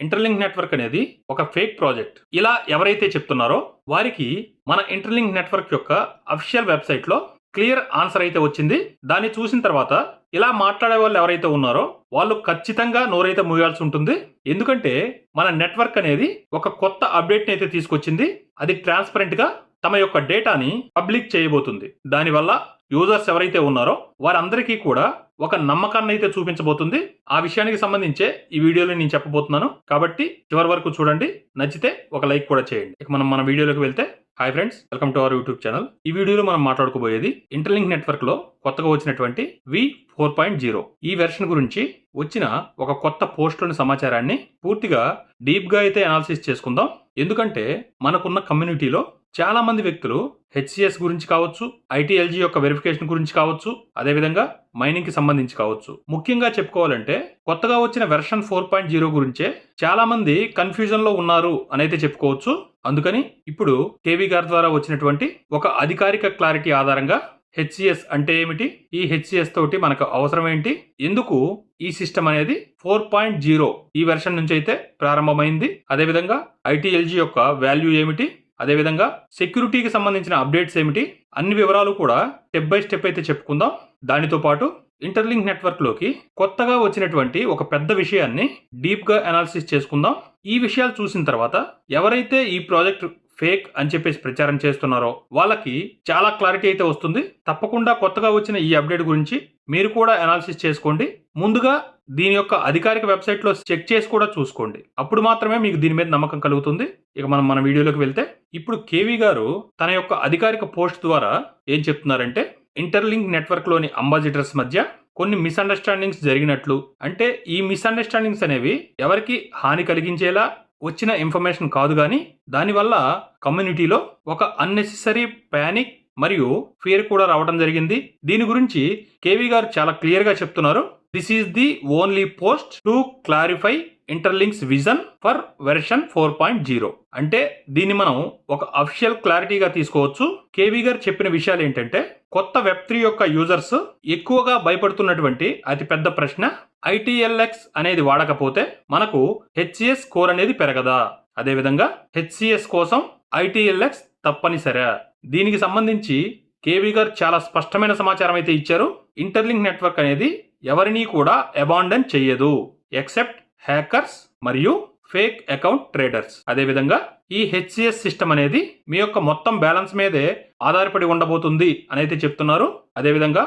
Interlink network అనేది ఒక fake project. ఇలా ఎవరైతే చెప్తున్నారో వారికి మన ఇంటర్లింక్ నెట్వర్క్ యొక్క అఫీషియల్ వెబ్సైట్లో క్లియర్ ఆన్సర్ అయితే వచ్చింది. దాన్ని చూసిన తర్వాత ఇలా మాట్లాడే వాళ్ళు ఎవరైతే ఉన్నారో వాళ్ళు ఖచ్చితంగా నోరైతే మూయాల్సి ఉంటుంది. ఎందుకంటే మన నెట్వర్క్ అనేది ఒక కొత్త అప్డేట్ అయితే తీసుకొచ్చింది. అది ట్రాన్స్పరెంట్గా తమ యొక్క డేటాని పబ్లిక్ చేయబోతుంది. దానివల్ల యూజర్స్ ఎవరైతే ఉన్నారో వారందరికీ కూడా ఒక నమ్మకాన్ని అయితే చూపించబోతుంది. ఆ విషయానికి సంబంధించే ఈ వీడియోలో నేను చెప్పబోతున్నాను. కాబట్టి చివరి వరకు చూడండి. నచ్చితే ఒక లైక్ కూడా చేయండి. ఇక మనం మన వీడియోలోకి వెళ్తే hi friends welcome to our YouTube channel. ఈ వీడియోలో మనం మాట్లాడుకోబోయేది ఇంటర్లింక్ నెట్వర్క్లో కొత్తగా వచ్చినటువంటి వి ఫోర్ పాయింట్ జీరో ఈ వెర్షన్ గురించి వచ్చిన ఒక కొత్త పోస్ట్లోని సమాచారాన్ని పూర్తిగా డీప్గా అయితే అనాలిసిస్ చేసుకుందాం. ఎందుకంటే మనకున్న కమ్యూనిటీలో చాలామంది వ్యక్తులు హెచ్సిఎస్ గురించి కావచ్చు ఐటీఎల్జీ యొక్క వెరిఫికేషన్ గురించి కావచ్చు అదేవిధంగా మైనింగ్కి సంబంధించి కావచ్చు. ముఖ్యంగా చెప్పుకోవాలంటే కొత్తగా వచ్చిన వెర్షన్ ఫోర్ పాయింట్ జీరో గురించే చాలా మంది కన్ఫ్యూజన్లో ఉన్నారు అనైతే చెప్పుకోవచ్చు. అందుకని ఇప్పుడు కేవీ గారి ద్వారా వచ్చినటువంటి ఒక అధికారిక క్లారిటీ ఆధారంగా హెచ్సిఎస్ అంటే ఏమిటి ఈ హెచ్సిఎస్ తోటి మనకు అవసరం ఏంటి ఎందుకు ఈ సిస్టమ్ అనేది ఫోర్ పాయింట్ జీరో ఈ వెర్షన్ నుంచి అయితే ప్రారంభమైంది అదేవిధంగా ఐటీఎల్జీ యొక్క వాల్యూ ఏమిటి అదేవిధంగా సెక్యూరిటీకి సంబంధించిన అప్డేట్స్ ఏమిటి? అన్ని వివరాలు కూడా స్టెప్ బై స్టెప్ అయితే చెప్పుకుందాం. దానితో పాటు ఇంటర్లింక్ నెట్వర్క్లోకి కొత్తగా వచ్చినటువంటి ఒక పెద్ద విషయాన్ని డీప్గా అనాలిసిస్ చేసుకుందాం. ఈ విషయాలు చూసిన తర్వాత ఎవరైతే ఈ ప్రాజెక్ట్ ఫేక్ అని చెప్పేసి ప్రచారం చేస్తున్నారో వాళ్ళకి చాలా క్లారిటీ అయితే వస్తుంది. తప్పకుండా కొత్తగా వచ్చిన ఈ అప్డేట్ గురించి మీరు కూడా అనాలిసిస్ చేసుకోండి. ముందుగా దీని యొక్క అధికారిక వెబ్సైట్లో చెక్ చేసి కూడా చూసుకోండి. అప్పుడు మాత్రమే మీకు దీని మీద నమ్మకం కలుగుతుంది. ఇక మనం మన వీడియోలోకి వెళ్తే ఇప్పుడు కేవీ గారు తన యొక్క అధికారిక పోస్ట్ ద్వారా ఏం చెప్తున్నారంటే ఇంటర్లింక్ నెట్వర్క్లోని అంబాసిడర్స్ మధ్య కొన్ని మిస్అండర్స్టాండింగ్స్ జరిగినట్లు. అంటే ఈ మిస్అండర్స్టాండింగ్స్ అనేవి ఎవరికి హాని కలిగించేలా వచ్చిన ఇన్ఫర్మేషన్ కాదు కానీ దానివల్ల కమ్యూనిటీలో ఒక అన్నెసెసరీ ప్యానిక్ మరియు ఫియర్ కూడా రావడం జరిగింది. దీని గురించి కేవీ గారు చాలా క్లియర్గా చెప్తున్నారు. This is the only post to clarify Interlink's vision for version four point zero అంటే దీన్ని మనం ఒక అఫిషియల్ క్లారిటీగా తీసుకోవచ్చు. కేవీ గారు చెప్పిన విషయాలు ఏంటంటే కొత్త వెబ్ త్రీ యొక్క యూజర్స్ ఎక్కువగా భయపడుతున్నటువంటి అతిపెద్ద ప్రశ్న ఐటీఎల్ఎక్స్ అనేది వాడకపోతే మనకు హెచ్సిఎస్ స్కోర్ అనేది పెరగదా? అదేవిధంగా హెచ్సిఎస్ కోసం ఐటీఎల్ఎక్స్ తప్పనిసరా. దీనికి సంబంధించి కేవీ గారు చాలా స్పష్టమైన సమాచారం అయితే ఇచ్చారు. ఇంటర్లింక్ నెట్వర్క్ అనేది ఎవరినీ కూడా అబాండన్ చెయ్యదు ఎక్సెప్ట్ హ్యాకర్స్ మరియు ఫేక్ అకౌంట్ ట్రేడర్స్. అదేవిధంగా ఈ హెచ్సిఎస్ సిస్టమ్ అనేది మీ యొక్క మొత్తం బ్యాలెన్స్ మీదే ఆధారపడి ఉండబోతుంది అనేది చెప్తున్నారు. అదేవిధంగా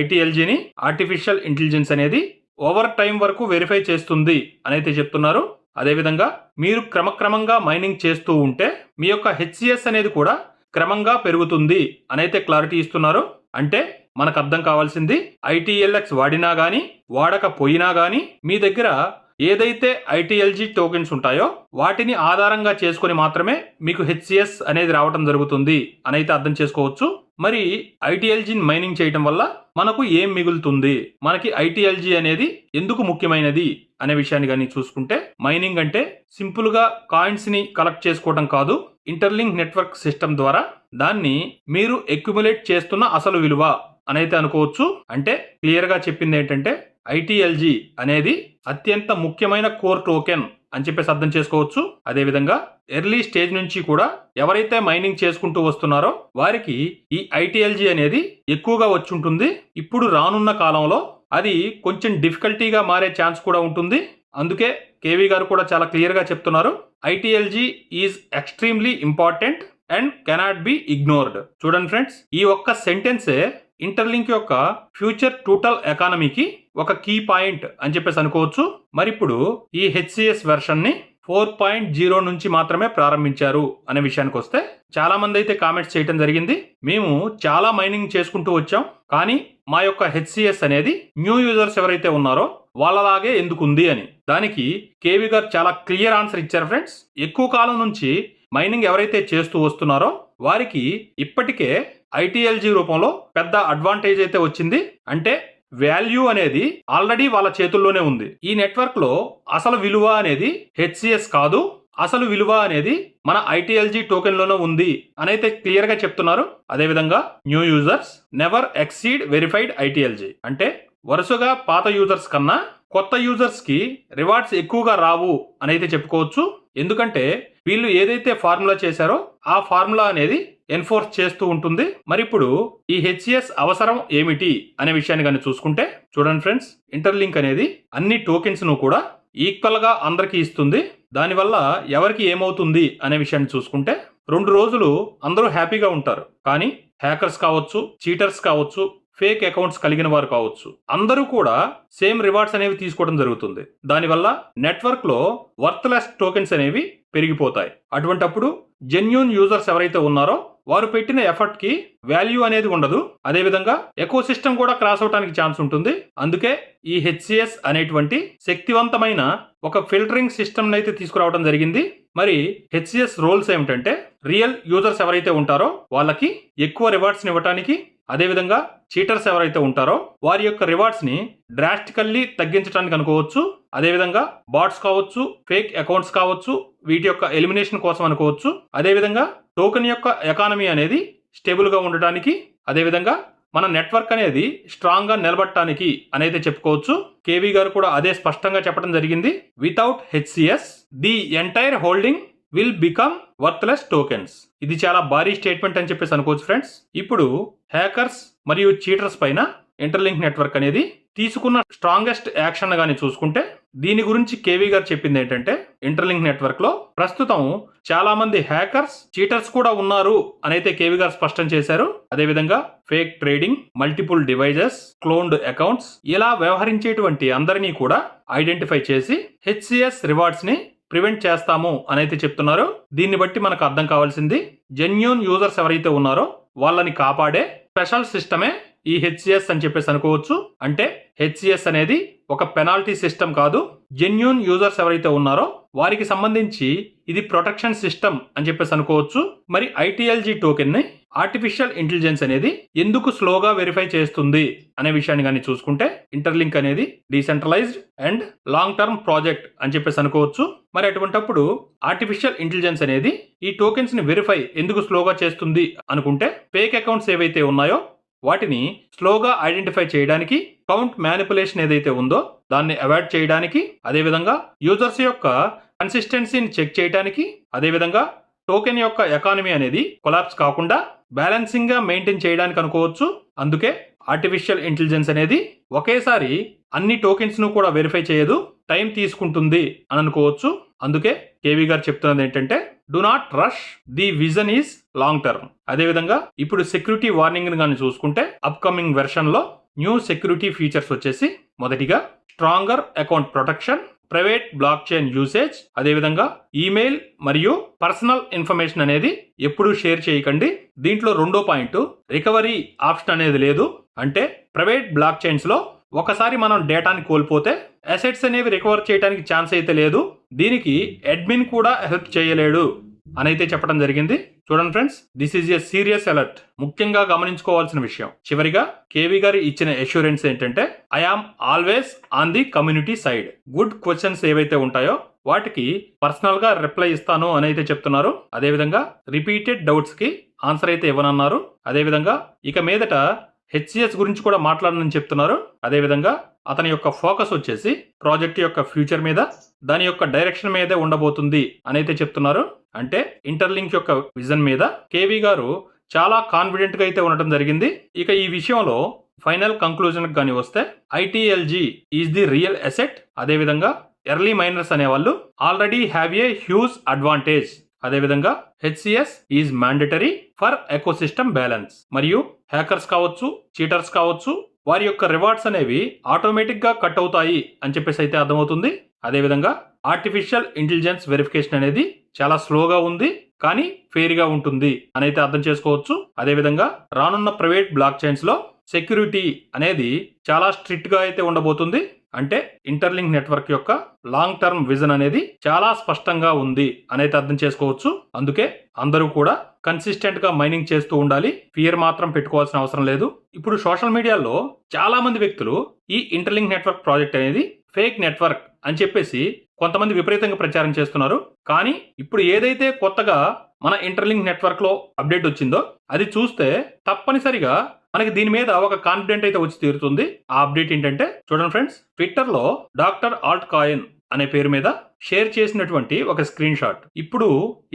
ఐటీఎల్జీని ఆర్టిఫిషియల్ ఇంటెలిజెన్స్ అనేది ఓవర్ టైం వరకు వెరిఫై చేస్తుంది అనేది చెప్తున్నారు. అదేవిధంగా మీరు క్రమక్రమంగా మైనింగ్ చేస్తూ ఉంటే మీ యొక్క హెచ్సిఎస్ అనేది కూడా క్రమంగా పెరుగుతుంది అనైతే క్లారిటీ ఇస్తున్నారు. అంటే మనకు అర్థం కావాల్సింది ఐటీఎల్ఎక్స్ వాడినా గానీ వాడకపోయినా గానీ మీ దగ్గర ఏదైతే ఐటీఎల్జీ టోకెన్స్ ఉంటాయో వాటిని ఆధారంగా చేసుకొని మాత్రమే మీకు హెచ్సిఎస్ అనేది రావడం జరుగుతుంది అనైతే అర్థం చేసుకోవచ్చు. మరి ఐటీఎల్జీని మైనింగ్ చేయటం వల్ల మనకు ఏం మిగులుతుంది? మనకి ఐటీఎల్జీ అనేది ఎందుకు ముఖ్యమైనది అనే విషయాన్ని కానీ చూసుకుంటే మైనింగ్ అంటే సింపుల్గా కాయిన్స్ని కలెక్ట్ చేసుకోవడం కాదు ఇంటర్లింక్ నెట్వర్క్ సిస్టమ్ ద్వారా దాన్ని మీరు ఎక్యుములేట్ చేస్తున్న అసలు విలువ. అనైతే అనుకోవచ్చు. అంటే క్లియర్గా చెప్పింది ఏంటంటే ఐటీఎల్జీ అనేది అత్యంత ముఖ్యమైన కోర్ టోకెన్ అని చెప్పేసి అర్థం చేసుకోవచ్చు. అదేవిధంగా ఎర్లీ స్టేజ్ నుంచి కూడా ఎవరైతే మైనింగ్ చేసుకుంటూ వస్తున్నారో వారికి ఈ ఐటీఎల్జీ అనేది ఎక్కువగా వచ్చి ఉంటుంది ఇప్పుడు రానున్న కాలంలో అది కొంచెం డిఫికల్టీగా మారే ఛాన్స్ కూడా ఉంటుంది. అందుకే కేవీ గారు కూడా చాలా క్లియర్గా చెప్తున్నారు. ITLG is extremely important and cannot be ignored. చూడండి ఫ్రెండ్స్ ఈ ఒక్క సెంటెన్సే ఇంటర్లింక్ యొక్క ఫ్యూచర్ టోటల్ ఎకానమీకి ఒక కీ పాయింట్ అని చెప్పేసి అనుకోవచ్చు. మరి ఇప్పుడు ఈ హెచ్సిఎస్ వెర్షన్ని ఫోర్ పాయింట్ జీరో నుంచి మాత్రమే ప్రారంభించారు అనే విషయానికి వస్తే చాలా మంది అయితే కామెంట్స్ చేయడం జరిగింది. మేము చాలా మైనింగ్ చేసుకుంటూ వచ్చాం. కానీ మా యొక్క హెచ్సిఎస్ అనేది న్యూ యూజర్స్ ఎవరైతే ఉన్నారో వాళ్ళలాగే ఎందుకుంది అని. దానికి కేవీ గారు చాలా క్లియర్ ఆన్సర్ ఇచ్చారు ఫ్రెండ్స్. ఎక్కువ కాలం నుంచి మైనింగ్ ఎవరైతే చేస్తూ వస్తున్నారో వారికి ఇప్పటికే ఐటీఎల్జీ రూపంలో పెద్ద అడ్వాంటేజ్ అయితే వచ్చింది. అంటే వాల్యూ అనేది ఆల్రెడీ వాళ్ళ చేతుల్లోనే ఉంది. ఈ నెట్వర్క్లో అసలు విలువ అనేది హెచ్సిఎస్ కాదు. అసలు విలువ అనేది మన ఐటీఎల్జీ టోకెన్లోనే ఉంది అని అయితే క్లియర్గా చెప్తున్నారు. అదేవిధంగా new users never exceed verified ITLG. అంటే వరుసగా పాత యూజర్స్ కన్నా కొత్త యూజర్స్కి రివార్డ్స్ ఎక్కువగా రావు అని అయితే చెప్పుకోవచ్చు. ఎందుకంటే వీళ్ళు ఏదైతే ఫార్ములా చేశారో ఆ ఫార్ములా అనేది ఎన్ఫోర్స్ చేస్తూ ఉంటుంది. మరి ఇప్పుడు ఈ హెచ్సిఎస్ అవసరం ఏమిటి అనే విషయాన్ని కానీ చూసుకుంటే చూడండి ఫ్రెండ్స్ ఇంటర్లింక్ అనేది అన్ని టోకెన్స్ను కూడా ఈక్వల్గా అందరికీ ఇస్తుంది. దానివల్ల ఎవరికి ఏమవుతుంది అనే విషయాన్ని చూసుకుంటే రెండు రోజులు అందరూ హ్యాపీగా ఉంటారు. కానీ హ్యాకర్స్ కావచ్చు చీటర్స్ కావచ్చు ఫేక్ అకౌంట్స్ కలిగిన వారు కావచ్చు అందరూ కూడా సేమ్ రివార్డ్స్ అనేవి తీసుకోవడం జరుగుతుంది. దానివల్ల నెట్వర్క్లో వర్త్లెస్ టోకెన్స్ అనేవి పెరిగిపోతాయి. అటువంటప్పుడు జెన్యున్ యూజర్స్ ఎవరైతే ఉన్నారో వారు పెట్టిన ఎఫర్ట్కి వాల్యూ అనేది ఉండదు. అదేవిధంగా ఎకో సిస్టమ్ కూడా క్రాస్ అవడానికి ఛాన్స్ ఉంటుంది. అందుకే ఈ హెచ్సిఎస్ అనేటువంటి శక్తివంతమైన ఒక ఫిల్టరింగ్ సిస్టమ్ అయితే తీసుకురావడం జరిగింది. మరి హెచ్సిఎస్ రోల్స్ ఏమిటంటే రియల్ యూజర్స్ ఎవరైతే ఉంటారో వాళ్ళకి ఎక్కువ రివార్డ్స్ ఇవ్వడానికి అదేవిధంగా చీటర్స్ ఎవరైతే ఉంటారో వారి యొక్క రివార్డ్స్ని డ్రాస్టికల్లీ తగ్గించడానికి అనుకోవచ్చు. అదేవిధంగా బాట్స్ కావచ్చు ఫేక్ అకౌంట్స్ కావచ్చు వీటి యొక్క ఎలిమినేషన్ కోసం అనుకోవచ్చు. అదేవిధంగా టోకెన్ యొక్క ఎకానమీ అనేది స్టేబుల్గా ఉండటానికి అదేవిధంగా మన నెట్వర్క్ అనేది స్ట్రాంగ్గా నిలబడటానికి అనేది చెప్పుకోవచ్చు. కేవీ గారు కూడా అదే స్పష్టంగా చెప్పడం జరిగింది. Without HCS the entire holding will become worthless tokens ఇది చాలా భారీ స్టేట్మెంట్ అని చెప్పేసి అనుకోవచ్చు ఫ్రెండ్స్ ఇప్పుడు హ్యాకర్స్ మరియు చీటర్స్ పైన ఇంటర్లింక్ నెట్వర్క్ అనేది తీసుకున్న స్ట్రాంగెస్ట్ యాక్షన్ గాని చూసుకుంటే దీని గురించి కేవీ గారు చెప్పింది ఏంటంటే ఇంటర్లింక్ నెట్వర్క్లో ప్రస్తుతం చాలా మంది హ్యాకర్స్ చీటర్స్ కూడా ఉన్నారు అనైతే కేవీ గారు స్పష్టం చేశారు. అదేవిధంగా fake trading multiple devices cloned accounts ఇలా వ్యవహరించేటువంటి అందరినీ కూడా ఐడెంటిఫై చేసి హెచ్సిఎస్ రివార్డ్స్ని ప్రివెంట్ చేస్తాము అనైతే చెప్తున్నారు. దీన్ని బట్టి మనకు అర్థం కావాల్సింది జెన్యున్ యూజర్స్ ఎవరైతే ఉన్నారో వాళ్ళని కాపాడే స్పెషల్ సిస్టమే ఈ హెచ్సిఎస్ అని చెప్పేసి అనుకోవచ్చు. అంటే హెచ్సిఎస్ అనేది ఒక పెనాల్టీ సిస్టమ్ కాదు. జెన్యున్ యూజర్స్ ఎవరైతే ఉన్నారో వారికి సంబంధించి ఇది ప్రొటెక్షన్ సిస్టమ్ అని చెప్పేసి అనుకోవచ్చు. మరి ఐటీఎల్జీ టోకెన్ని ఆర్టిఫిషియల్ ఇంటెలిజెన్స్ అనేది ఎందుకు స్లోగా వెరిఫై చేస్తుంది అనే విషయాన్ని కానీ చూసుకుంటే ఇంటర్లింక్ అనేది decentralised and long term project అని చెప్పేసి అనుకోవచ్చు. మరి అటువంటప్పుడు ఆర్టిఫిషియల్ ఇంటెలిజెన్స్ అనేది ఈ టోకెన్స్ని వెరిఫై ఎందుకు స్లోగా చేస్తుంది అనుకుంటే ఫేక్ అకౌంట్స్ ఏవైతే ఉన్నాయో వాటిని స్లోగా ఐడెంటిఫై చేయడానికి కౌంట్ మ్యానిపులేషన్ ఏదైతే ఉందో దాన్ని అవాయిడ్ చేయడానికి అదేవిధంగా యూజర్స్ యొక్క కన్సిస్టెన్సీని చెక్ చేయడానికి అదేవిధంగా టోకెన్ యొక్క ఎకానమీ అనేది కొలాప్స్ కాకుండా బ్యాలెన్సింగ్గా మెయింటైన్ చేయడానికి అనుకోవచ్చు. అందుకే ఆర్టిఫిషియల్ ఇంటెలిజెన్స్ అనేది ఒకేసారి అన్ని టోకెన్స్ను కూడా వెరిఫై చేయదు టైం తీసుకుంటుంది అని అనుకోవచ్చు. అందుకే కేవీ గారు చెప్తున్నది ఏంటంటే do not rush the vision is long term అదేవిధంగా ఇప్పుడు సెక్యూరిటీ వార్నింగ్ కానీ చూసుకుంటే అప్కమింగ్ వెర్షన్లో న్యూ సెక్యూరిటీ ఫీచర్స్ వచ్చేసి మొదటిగా stronger account protection private block chain usage అదేవిధంగా ఈమెయిల్ మరియు పర్సనల్ ఇన్ఫర్మేషన్ అనేది ఎప్పుడూ షేర్ చేయకండి. దీంట్లో రెండో పాయింట్ రికవరీ ఆప్షన్ అనేది లేదు. అంటే ప్రైవేట్ బ్లాక్ చైన్స్లో ఒకసారి మనం డేటాని కోల్పోతే అసెట్స్ అనేవి రికవర్ చేయడానికి ఛాన్స్ అయితే లేదు. దీనికి అడ్మిన్ కూడా హెల్ప్ చేయలేడు. అని అయితే చెప్పడం జరిగింది. చూడండి friends this is a serious alert ముఖ్యంగా గమనించుకోవాల్సిన విషయం. చివరిగా కేవీ గారు ఇచ్చిన ఎష్యూరెన్స్ ఏంటంటే I am always on the community side good questions ఏవైతే ఉంటాయో వాటికి పర్సనల్గా రిప్లై ఇస్తాను అని అయితే చెప్తున్నారు. అదేవిధంగా రిపీటెడ్ డౌట్స్కి ఆన్సర్ అయితే ఇవ్వనన్నారు. అదేవిధంగా ఇక మీదట హెచ్సిఎస్ గురించి కూడా మాట్లాడనని చెప్తున్నారు. అదేవిధంగా అతని యొక్క ఫోకస్ వచ్చేసి ప్రాజెక్ట్ యొక్క ఫ్యూచర్ మీద దాని యొక్క డైరెక్షన్ మీదే ఉండబోతుంది అని అయితే చెప్తున్నారు. అంటే ఇంటర్లింక్ యొక్క విజన్ మీద కేవీ గారు చాలా కాన్ఫిడెంట్గా అయితే ఉండటం జరిగింది. ఇక ఈ విషయంలో ఫైనల్ కంక్లూజన్కి కానీ వస్తే ITLG is the real asset. అదేవిధంగా ఎర్లీ మైనర్స్ అనేవాళ్ళు already have a huge advantage. అదేవిధంగా HCS is mandatory for ecosystem balance. మరియు హ్యాకర్స్ కావచ్చు చీటర్స్ కావచ్చు వారి యొక్క రివార్డ్స్ అనేవి ఆటోమేటిక్గా కట్ అవుతాయి అని చెప్పేసి అయితే అర్థమవుతుంది. అదేవిధంగా ఆర్టిఫిషియల్ ఇంటెలిజెన్స్ వెరిఫికేషన్ అనేది చాలా స్లోగా ఉంది కానీ ఫెయిర్గా ఉంటుంది అని అయితే అర్థం చేసుకోవచ్చు. అదేవిధంగా రానున్న ప్రైవేట్ బ్లాక్ చైన్స్లో సెక్యూరిటీ అనేది చాలా స్ట్రిక్ట్గా అయితే ఉండబోతుంది. అంటే ఇంటర్లింక్ నెట్వర్క్ యొక్క లాంగ్ టర్మ్ విజన్ అనేది చాలా స్పష్టంగా ఉంది అనేది అర్థం చేసుకోవచ్చు. అందుకే అందరూ కూడా కన్సిస్టెంట్గా మైనింగ్ చేస్తూ ఉండాలి. ఫియర్ మాత్రం పెట్టుకోవాల్సిన అవసరం లేదు. ఇప్పుడు సోషల్ మీడియాలో చాలా మంది వ్యక్తులు ఈ ఇంటర్లింక్ నెట్వర్క్ ప్రాజెక్ట్ అనేది ఫేక్ నెట్వర్క్ అని చెప్పేసి కొంతమంది విపరీతంగా ప్రచారం చేస్తున్నారు. కానీ ఇప్పుడు ఏదైతే కొత్తగా మన ఇంటర్లింక్ నెట్వర్క్లో అప్డేట్ వచ్చిందో అది చూస్తే తప్పనిసరిగా మనకి దీని మీద ఒక కాన్ఫిడెంట్ అయితే వచ్చి తీరుతుంది. ఆ అప్డేట్ ఏంటంటే చూడండి ఫ్రెండ్స్ ట్విట్టర్లో డాక్టర్ ఆల్ట్ కాయిన్ అనే పేరు మీద షేర్ చేసినటువంటి ఒక స్క్రీన్ షాట్ ఇప్పుడు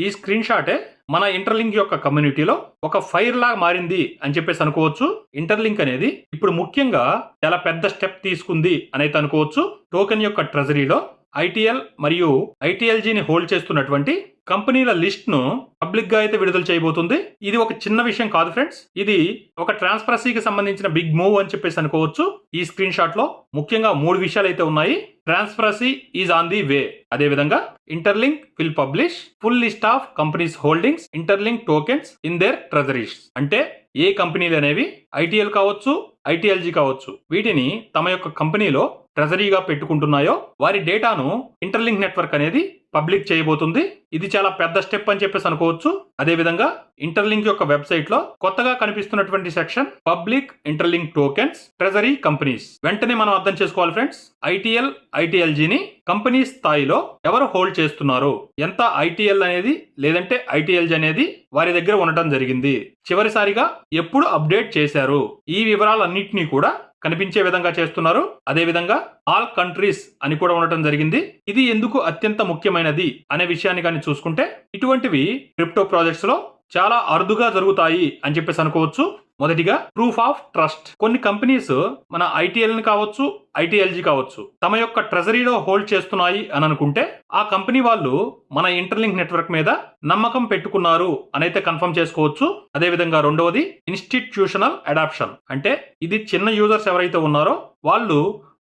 ఈ స్క్రీన్ షాటే మన ఇంటర్లింక్ యొక్క కమ్యూనిటీలో ఒక ఫైర్ లాగా మారింది అని చెప్పేసి అనుకోవచ్చు. ఇంటర్లింక్ అనేది ఇప్పుడు ముఖ్యంగా చాలా పెద్ద స్టెప్ తీసుకుంది అనేది అనుకోవచ్చు. టోకెన్ యొక్క ట్రెజరీలో ఐటీఎల్ మరియు ఐటీఎల్జీని హోల్డ్ చేస్తున్నటువంటి కంపెనీల లిస్ట్ను పబ్లిక్గా అయితే విడుదల చేయబోతుంది. ఇది ఒక చిన్న విషయం కాదు ఫ్రెండ్స్. ఇది ఒక ట్రాన్స్పరసీకి సంబంధించిన బిగ్ మూవ్ అని చెప్పేసి అనుకోవచ్చు. ఈ స్క్రీన్ షాట్లో ముఖ్యంగా మూడు విషయాలు అయితే ఉన్నాయి. Transparency is on the way. అదే విధంగా Interlink will publish full list of companies holdings Interlink tokens in their treasuries. అంటే ఏ కంపెనీలు అనేవి? ఐటీఎల్ కావచ్చు ఐటీఎల్జీ కావచ్చు. వీటిని తమ యొక్క కంపెనీలో ట్రెజరీగా పెట్టుకుంటున్నాయో వారి డేటాను ఇంటర్లింక్ నెట్వర్క్ అనేది పబ్లిక్ చేయబోతుంది. ఇది చాలా పెద్ద స్టెప్ అని చెప్పేసి అనుకోవచ్చు. అదే విధంగా ఇంటర్లింక్ యొక్క వెబ్సైట్లో కొత్తగా కనిపిస్తున్నటువంటి section public Interlink tokens treasury companies. వెంటనే మనం అర్థం చేసుకోవాలి ఫ్రెండ్స్. ఐటీఎల్ ఐటీఎల్జీని కంపెనీ స్థాయిలో ఎవరు హోల్డ్ చేస్తున్నారు? ఎంత ఐటీఎల్ అనేది లేదంటే ఐటీఎల్జీ అనేది వారి దగ్గర ఉండటం జరిగింది. చివరిసారిగా ఎప్పుడు అప్డేట్ చేశారు? ఈ వివరాలన్నింటినీ కూడా కనిపించే విధంగా చేస్తున్నారు. అదే విధంగా ఆల్ కంట్రీస్ అని కూడా ఉండటం జరిగింది. ఇది ఎందుకు అత్యంత ముఖ్యమైనది అనే విషయాన్ని కానీ చూసుకుంటే ఇటువంటివి క్రిప్టో ప్రాజెక్ట్స్లో చాలా అరుదుగా జరుగుతాయి అని చెప్పేసి అనుకోవచ్చు. మొదటిగా ప్రూఫ్ ఆఫ్ ట్రస్ట్ కొన్ని కంపెనీస్ మన ఐటీఎల్ని కావచ్చు ఐటీఎల్జీ కావచ్చు తమ యొక్క ట్రెజరీలో హోల్డ్ చేస్తున్నాయి అని అనుకుంటే ఆ కంపెనీ వాళ్ళు మన ఇంటర్లింక్ నెట్వర్క్ మీద నమ్మకం పెట్టుకున్నారు అని అయితే కన్ఫర్మ్ చేసుకోవచ్చు. అదేవిధంగా రెండవది ఇన్స్టిట్యూషనల్ అడాప్షన్ అంటే ఇది చిన్న యూజర్స్ ఎవరైతే ఉన్నారో వాళ్ళు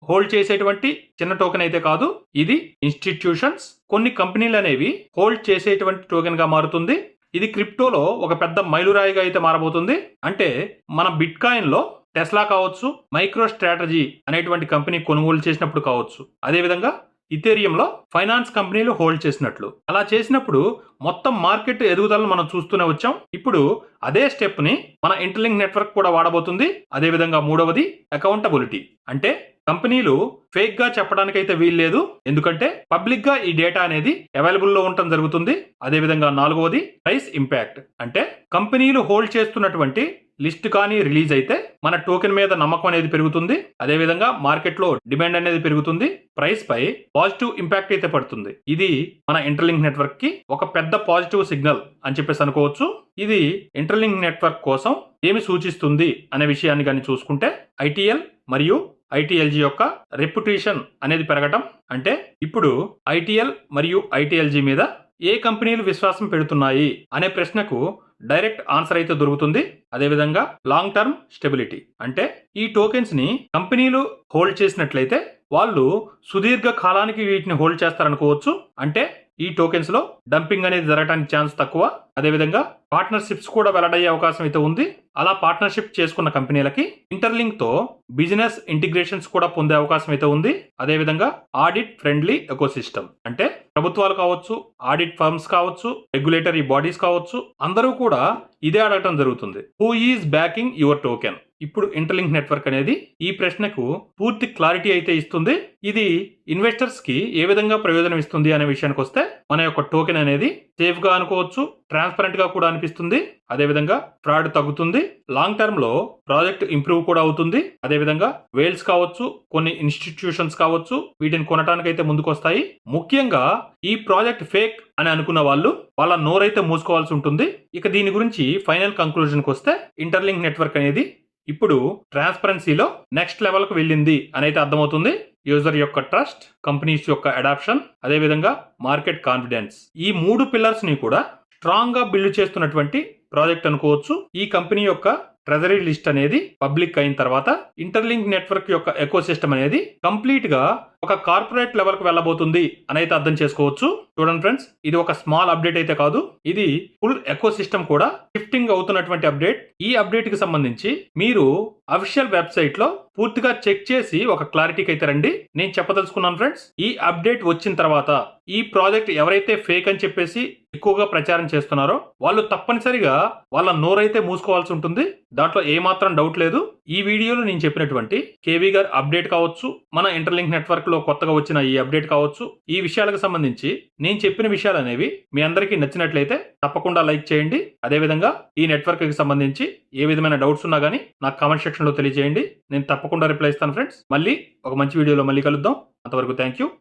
హోల్డ్ చేసేటువంటి చిన్న టోకెన్ అయితే కాదు ఇది ఇన్స్టిట్యూషన్స్ కొన్ని కంపెనీలు అనేవి హోల్డ్ చేసేటువంటి టోకెన్గా మారుతుంది. ఇది క్రిప్టోలో ఒక పెద్ద మైలురాయిగా అయితే మారబోతుంది. అంటే మన బిట్కాయిన్లో టెస్లా కావచ్చు మైక్రో స్ట్రాటజీ అనేటువంటి కంపెనీ కొనుగోలు చేసినప్పుడు కావచ్చు. అదేవిధంగా ఇథేరియంలో ఫైనాన్స్ కంపెనీలు హోల్డ్ చేసినట్లు. అలా చేసినప్పుడు మొత్తం మార్కెట్ ఎదుగుదలను మనం చూస్తూనే వచ్చాం. ఇప్పుడు అదే స్టెప్ని మన ఇంటర్లింక్ నెట్వర్క్ కూడా వాడబోతుంది. అదేవిధంగా మూడవది అకౌంటబిలిటీ. అంటే కంపెనీలు ఫేక్గా చెప్పడానికైతే వీల్లేదు. ఎందుకంటే పబ్లిక్గా ఈ డేటా అనేది అవైలబుల్లో ఉండటం జరుగుతుంది. అదేవిధంగా నాలుగవది ప్రైస్ ఇంపాక్ట్. అంటే కంపెనీలు హోల్డ్ చేస్తున్నటువంటి లిస్ట్ కానీ రిలీజ్ అయితే మన టోకెన్ మీద నమ్మకం అనేది పెరుగుతుంది. అదేవిధంగా మార్కెట్లో డిమాండ్ అనేది పెరుగుతుంది. ప్రైస్ పై పాజిటివ్ ఇంపాక్ట్ అయితే పడుతుంది. ఇది మన ఇంటర్లింక్ నెట్వర్క్కి ఒక పెద్ద పాజిటివ్ సిగ్నల్ అని చెప్పేసి అనుకోవచ్చు. ఇది ఇంటర్లింక్ నెట్వర్క్ కోసం ఏమి సూచిస్తుంది అనే విషయాన్ని కానీ చూసుకుంటే ఐటీఎల్ మరియు ఐటీఎల్జీ యొక్క రెప్యుటేషన్ అనేది పెరగటం అంటే ఇప్పుడు ఐటీఎల్ మరియు ఐటీఎల్జీ మీద ఏ కంపెనీలు విశ్వాసం పెడుతున్నాయి అనే ప్రశ్నకు డైరెక్ట్ ఆన్సర్ అయితే దొరుకుతుంది. అదేవిధంగా లాంగ్ టర్మ్ స్టెబిలిటీ అంటే ఈ టోకెన్స్ని కంపెనీలు హోల్డ్ చేసినట్లయితే వాళ్ళు సుదీర్ఘ కాలానికి వీటిని హోల్డ్ చేస్తారనుకోవచ్చు. అంటే ఈ టోకెన్స్లో డంపింగ్ అనేది జరగడానికి ఛాన్స్ తక్కువ. అదేవిధంగా పార్ట్నర్షిప్స్ కూడా వెల్లడయ్యే అవకాశం అయితే ఉంది. అలా పార్ట్నర్షిప్ చేసుకున్న కంపెనీలకి ఇంటర్లింక్తో బిజినెస్ ఇంటిగ్రేషన్స్ కూడా పొందే అవకాశం అయితే ఉంది. అదేవిధంగా ఆడిట్ ఫ్రెండ్లీ ఎకోసిస్టమ్ అంటే ప్రభుత్వాలు కావచ్చు ఆడిట్ ఫర్మ్స్ కావచ్చు రెగ్యులేటరీ బాడీస్ కావచ్చు అందరూ కూడా ఇదే అడగటం జరుగుతుంది. Who is backing your token? ఇప్పుడు ఇంటర్లింక్ నెట్వర్క్ అనేది ఈ ప్రశ్నకు పూర్తి క్లారిటీ అయితే ఇస్తుంది. ఇది ఇన్వెస్టర్స్కి ఏ విధంగా ప్రయోజనం ఇస్తుంది అనే విషయానికి వస్తే మన యొక్క టోకెన్ అనేది సేఫ్గా అనుకోవచ్చు ట్రాన్స్పరెంట్గా కూడా అనిపిస్తుంది. అదేవిధంగా ఫ్రాడ్ తగ్గుతుంది. లాంగ్ టర్మ్లో ప్రాజెక్ట్ ఇంప్రూవ్ కూడా అవుతుంది. అదేవిధంగా వేల్స్ కావచ్చు కొన్ని ఇన్స్టిట్యూషన్స్ కావచ్చు వీటిని కొనడానికి అయితే ముందుకు వస్తాయి ముఖ్యంగా ఈ ప్రాజెక్ట్ ఫేక్ అని అనుకున్న వాళ్ళు వాళ్ళ నోరైతే మూసుకోవాల్సి ఉంటుంది. ఇక దీని గురించి ఫైనల్ కంక్లూజన్కి వస్తే ఇంటర్లింక్ నెట్వర్క్ అనేది ఇప్పుడు ట్రాన్స్పరెన్సీలో నెక్స్ట్ లెవెల్కు వెళ్ళింది అని అయితే అర్థమవుతుంది. యూజర్ యొక్క ట్రస్ట్ కంపెనీస్ యొక్క అడాప్షన్ అదేవిధంగా మార్కెట్ కాన్ఫిడెన్స్ ఈ మూడు పిల్లర్స్ని కూడా స్ట్రాంగ్గా బిల్డ్ చేస్తున్నటువంటి ప్రాజెక్ట్ అనుకోవచ్చు. ఈ కంపెనీ యొక్క ట్రెజరీ లిస్ట్ అనేది పబ్లిక్ అయిన తర్వాత ఇంటర్లింక్ నెట్వర్క్ యొక్క ఎకోసిస్టమ్ అనేది కంప్లీట్గా ఒక కార్పొరేట్ లెవెల్కు వెళ్ళబోతుంది అని అయితే అర్థం చేసుకోవచ్చు. చూడండి ఫ్రెండ్స్ ఇది ఒక స్మాల్ అప్డేట్ అయితే కాదు. ఇది ఫుల్ ఎకో సిస్టమ్ కూడా షిఫ్టింగ్ అవుతున్నటువంటి అప్డేట్. ఈ అప్డేట్కి సంబంధించి మీరు అఫీషియల్ వెబ్సైట్లో పూర్తిగా చెక్ చేసి ఒక క్లారిటీకి అయితే రండి. నేను చెప్పదలుచుకున్నాను ఫ్రెండ్స్ ఈ అప్డేట్ వచ్చిన తర్వాత ఈ ప్రాజెక్ట్ ఎవరైతే ఫేక్ అని చెప్పేసి ఎక్కువగా ప్రచారం చేస్తున్నారో వాళ్ళు తప్పనిసరిగా వాళ్ళ నోరైతే మూసుకోవాల్సి ఉంటుంది. దాంట్లో ఏమాత్రం డౌట్ లేదు. ఈ వీడియోలో నేను చెప్పినటువంటి కేవీ గారు అప్డేట్ కావచ్చు. మన ఇంటర్లింక్ నెట్వర్క్ లో కొత్తగా వచ్చిన ఈ అప్డేట్ కావచ్చు. ఈ విషయాలకు సంబంధించి నేను చెప్పిన విషయాలు అనేవి మీ అందరికీ నచ్చినట్లయితే తప్పకుండా లైక్ చేయండి. అదేవిధంగా ఈ నెట్వర్క్కి సంబంధించి ఏ విధమైన డౌట్స్ ఉన్నా కానీ నాకు కామెంట్ సెక్షన్లో తెలియజేయండి. నేను తప్పకుండా రిప్లై ఇస్తాను ఫ్రెండ్స్. మళ్ళీ ఒక మంచి వీడియోలో మళ్ళీ కలుద్దాం. అంతవరకు థ్యాంక్ యూ